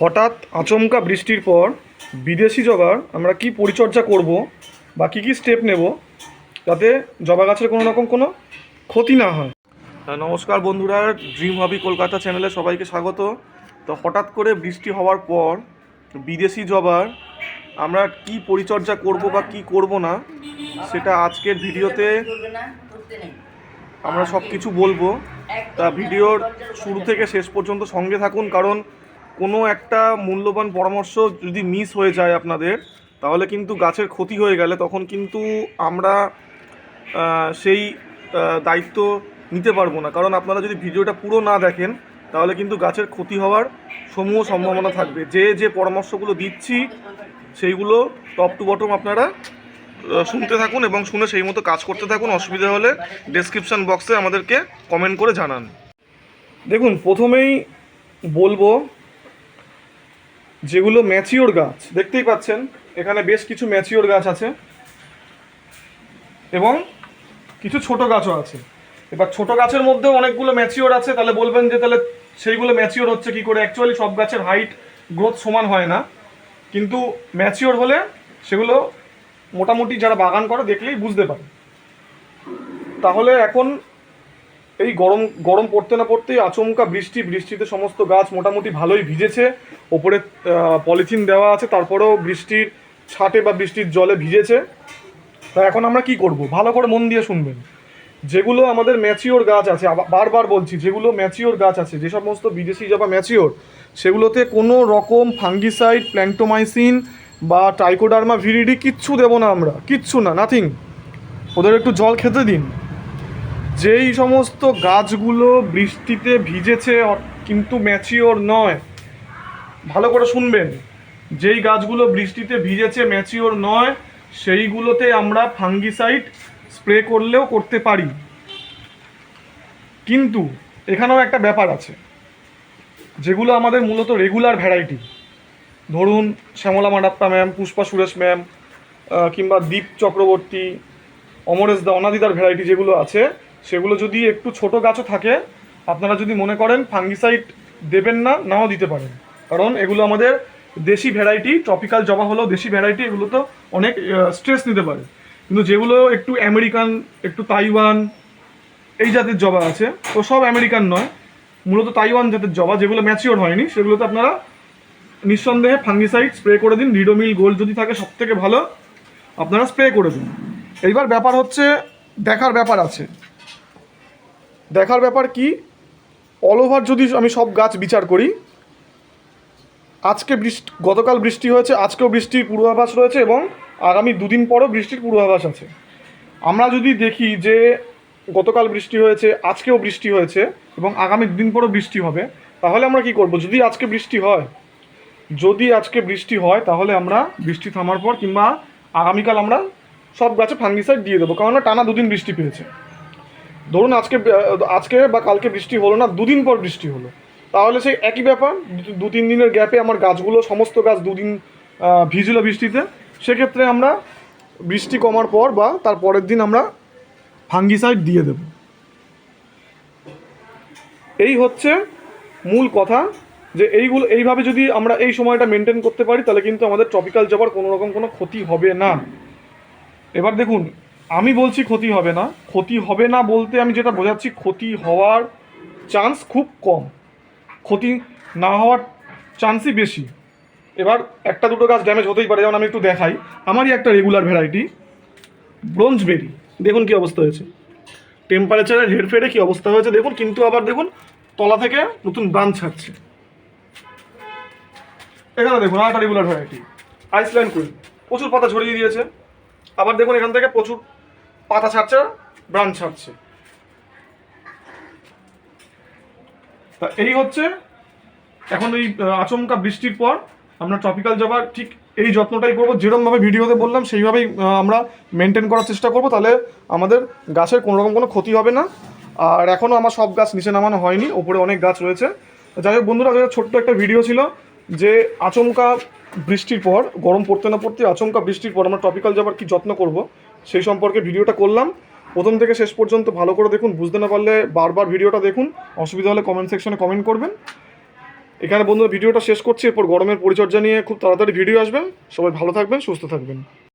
হঠাৎ আচমকা বৃষ্টির পর বিদেশি জবার আমরা কি পরিচর্যা করব বা কী কী স্টেপ নেব যাতে জবা গাছের কোনো রকম কোনো ক্ষতি না হয়? নমস্কার বন্ধুরা ড্রিম হবি কলকাতা চ্যানেলে সবাইকে স্বাগত। তো হঠাৎ করে বৃষ্টি হওয়ার পর বিদেশি জবার আমরা কি পরিচর্যা করব বা কি করব না, সেটা আজকের ভিডিওতে আমরা সব কিছু বলব। তা ভিডিওর শুরু থেকে শেষ পর্যন্ত সঙ্গে থাকুন, কারণ কোনো একটা মূল্যবান পরামর্শ যদি মিস হয়ে যায় আপনাদের, তাহলে কিন্তু গাছের ক্ষতি হয়ে গেলে তখন কিন্তু আমরা সেই দায়িত্ব নিতে পারব না। কারণ আপনারা যদি ভিডিওটা পুরো না দেখেন, তাহলে কিন্তু গাছের ক্ষতি হওয়ার সমূহ সম্ভাবনা থাকবে। যে যে পরামর্শগুলো দিচ্ছি, সেইগুলো টপ টু বটম আপনারা শুনতে থাকুন এবং শুনে সেই মতো কাজ করতে থাকুন। অসুবিধা হলে ডেসক্রিপশন বক্সে আমাদেরকে কমেন্ট করে জানান। দেখুন, প্রথমেই বলব যেগুলো ম্যাচিওর গাছ, দেখতেই পাচ্ছেন, এখানে বেশ কিছু ম্যাচিওর গাছ আছে এবং কিছু ছোট গাছও আছে। এবার ছোট গাছের মধ্যেও অনেকগুলো ম্যাচিওর আছে, তাহলে বলবেন যে তাহলে সেইগুলো ম্যাচিওর হচ্ছে কি করে? অ্যাকচুয়ালি সব গাছের হাইট গ্রোথ সমান হয় না। কিন্তু ম্যাচিওর হলে সেগুলো মোটামুটি যারা বাগান করে দেখলেই বুঝতে পারে। তাহলে এখন এই গরম গরম পড়তে না পড়তেই আচমকা বৃষ্টি, বৃষ্টিতে সমস্ত গাছ মোটামুটি ভালোই ভিজেছে। ওপরে পলিথিন দেওয়া আছে, তারপরেও বৃষ্টির ছাটে বা বৃষ্টির জলে ভিজেছে। তা এখন আমরা কি করব? ভালো করে মন দিয়ে শুনবেন। যেগুলো আমাদের ম্যাচিওর গাছ আছে বারবার বলছি, যেগুলো ম্যাচিওর গাছ আছে, যে সমস্ত বিদেশি জবা ম্যাচিওর, সেগুলোতে কোনো রকম ফাঙ্গিসাইড প্ল্যান্টোমাইসিন বা টাইকোডার্মা ভিরিডি কিচ্ছু দেবো না আমরা, কিচ্ছু না, নাথিং। ওদের একটু জল খেতে দিন। যেই সমস্ত গাছগুলো বৃষ্টিতে ভিজেছে কিন্তু ম্যাচিওর নয়। ভালো করে শুনবেন। যেই গাছগুলো বৃষ্টিতে ভিজেছে, ম্যাচিওর নয়, সেইগুলোতে আমরা ফাঙ্গিসাইড স্প্রে করলেও করতে পারি। কিন্তু এখানেও একটা ব্যাপার আছে, যেগুলো আমাদের মূলত রেগুলার ভ্যারাইটি ধরুন, শ্যামলা মাডাপ্পা ম্যাম, পুষ্পা সুরেশ ম্যাম কিংবা দীপ চক্রবর্তী, অমরেশ দা, অনাদিদার ভ্যারাইটি যেগুলো আছে সেগুলো যদি একটু ছোট গাছও থাকে, আপনারা যদি মনে করেন ফাঙ্গিসাইড দেবেন না, নাও দিতে পারেন। কারণ এগুলো আমাদের দেশি ভ্যারাইটি, ট্রপিক্যাল জবা হলেও দেশি ভ্যারাইটি, এগুলো তো অনেক স্ট্রেস নিতে পারে। কিন্তু যেগুলো একটু আমেরিকান, একটু তাইওয়ান, এই জাতের জবা আছে, তো সব আমেরিকান নয়। মূলত তাইওয়ান জাতের জবা, যেগুলো ম্যাচিওর হয়নি, সেগুলোতে আপনারা নিঃসন্দেহে ফাঙ্গিসাইড স্প্রে করে দিন। রিডোমিল গোল্ড যদি থাকে সব থেকে ভালো, আপনারা স্প্রে করে দিন। এইবার ব্যাপার হচ্ছে, দেখার ব্যাপার আছে। দেখার ব্যাপার কি? অল ওভার যদি আমি সব গাছ বিচার করি, আজকে বৃষ্টি, গতকাল বৃষ্টি হয়েছে, আজকেও বৃষ্টির পূর্বাভাস রয়েছে এবং আগামী দুদিন পরও বৃষ্টির পূর্বাভাস আছে। আমরা যদি দেখি যে গতকাল বৃষ্টি হয়েছে, আজকেও বৃষ্টি হয়েছে এবং আগামী দুদিন পরও বৃষ্টি হবে, তাহলে আমরা কি করব? যদি আজকে বৃষ্টি হয়, যদি আজকে বৃষ্টি হয়, তাহলে আমরা বৃষ্টি থামার পর কিংবা আগামীকাল আমরা সব গাছে ফাঙ্গিসাইড দিয়ে দেবো কারণ টানা দুদিন বৃষ্টি পেয়েছে। ধরুন আজকে আজকে বা কালকে বৃষ্টি হলো না, দুদিন পর বৃষ্টি হলো। তাহলে সেই একই ব্যাপার, দু- তিন দিনের গ্যাপে আমার গাছগুলো, সমস্ত গাছ দুদিন ভিজলো বৃষ্টিতে। সেক্ষেত্রে আমরা বৃষ্টি কমার পর বা তার পরের দিন আমরা ফাঙ্গিসাইড দিয়ে দেব। এই হচ্ছে মূল কথা, যে এইগুলো, এইভাবে যদি আমরা এই সময়টা মেনটেন করতে পারি, তাহলে কিন্তু আমাদের ট্রপিক্যাল জবার কোনো রকম কোনো ক্ষতি হবে না। এবার দেখুন আমি বলছি ক্ষতি হবে না। ক্ষতি হবে না বলতে আমি যেটা বোঝাচ্ছি, ক্ষতি হওয়ার চান্স খুব কম। ক্ষতি না হওয়ার চান্সই বেশি। এবার একটা দুটো গাছ ড্যামেজ হতেই পারে, যেমন আমি একটু দেখাই। আমারই একটা রেগুলার ভ্যারাইটি ব্রোঞ্জ বেরি দেখুন কি অবস্থা হয়েছে। টেম্পারেচারের হেরফেরে কি অবস্থা হয়েছে দেখুন, কিন্তু আবার দেখুন, তলা থেকে নতুন ব্রাঞ্চ ছাড়ছে। এখানে দেখুন, আরেকটা রেগুলার ভ্যারাইটি আইসল্যান্ড কুইন প্রচুর পাতা ছড়িয়ে দিয়েছে। আবার দেখুন এখান থেকে প্রচুর পাতা ছাড়ছে, ব্রাঞ্চ ছাড়ছে। তা এই হচ্ছে এখন এই আচমকা বৃষ্টির পর আমরা ট্রপিক্যাল জবার ঠিক এই যত্নটাই করব। যেরকমভাবে ভিডিওতে বললাম, সেইভাবেই আমরা মেনটেন করার চেষ্টা করব। তাহলে আমাদের গাছের কোনো রকম কোনো ক্ষতি হবে না। আর এখনও আমার সব গাছ নিচে নামানো হয়নি, ওপরে অনেক গাছ রয়েছে। যাই হোক বন্ধুরা, আজকে ছোট্ট একটা ভিডিও ছিল যে আচমকা বৃষ্টির পর, গরম পড়তে না পড়তে আচমকা বৃষ্টির পর আমরা ট্রপিক্যাল যাবার কি যত্ন করব সেই সম্পর্কে ভিডিওটা করলাম। প্রথম থেকে শেষ পর্যন্ত ভালো করে দেখুন, বুঝতে না পারলে বারবার ভিডিওটা দেখুন। অসুবিধা হলে কমেন্ট সেকশনে কমেন্ট করবেন। এখানে বন্ধুরা, ভিডিওটা শেষ করছি, এরপর গরমের পরিচর্যা নিয়ে খুব তাড়াতাড়ি ভিডিও আসবেন সবাই ভালো থাকবেন, সুস্থ থাকবেন।